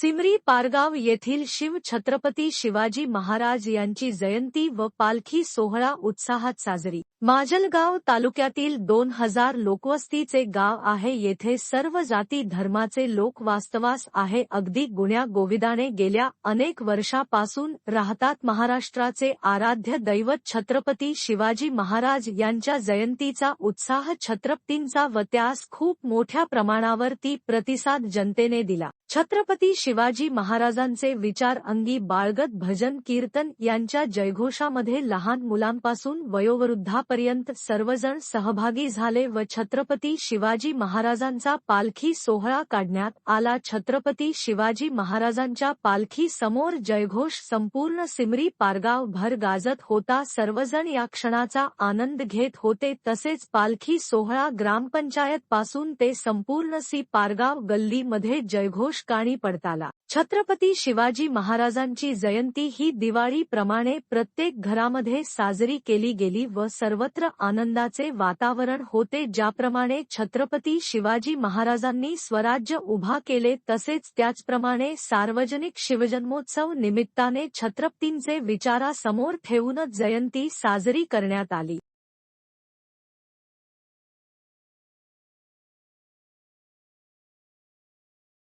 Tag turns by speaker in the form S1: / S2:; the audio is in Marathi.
S1: सिमरी पारगाव येथील शिव छत्रपती शिवाजी महाराज यांची जयंती व पालखी सोहळा उत्साहात साजरी. माजलगाव तालुक्यातील दोन हजार लोकवस्तीचे गाव आहे. येथे सर्व जाती धर्माचे लोक वास्तवास आहे. अगदी गुण्या गोविदाने गेल्या अनेक वर्षापासून राहतात महाराष्ट्राचे आराध्य दैवत छत्रपती शिवाजी महाराज यांच्या जयंतीचा उत्साह छत्रपतींचा व त्यास खूप मोठ्या प्रमाणावर ती प्रतिसाद जनतेने दिला. छत्रपती शिवाजी महाराजांचे विचार अंगी बाळगत भजन कीर्तन यांच्या जयघोषामध्ये लहान मुलांपासून वयोवृद्धापर्यंत सर्वजण सहभागी झाले व छत्रपती शिवाजी महाराजांचा पालखी सोहळा काढण्यात आला. छत्रपती शिवाजी महाराजांच्या पालखी समोर जयघोष संपूर्ण सिमरी पारगाव भर गाजत होता. सर्वजण या क्षणाचा आनंद घेत होते. तसेच पालखी सोहळा ग्रामपंचायत पासून ते संपूर्ण सी पारगाव गल्लीमध्ये जयघोष काणी पडताला. छत्रपती शिवाजी महाराजांची जयंती ही दिवाळी प्रमाणे प्रत्येक घरामध्ये साजरी केली गेली व सर्वत्र आनंदाचे वातावरण होते ज्याप्रमाणे छत्रपती शिवाजी महाराजांनी स्वराज्य उभा केले तसेच त्याचप्रमाणे सार्वजनिक शिवजन्मोत्सव निमित्ताने छत्रपतींचे विचारासमोर ठेवूनच जयंती साजरी करण्यात आली.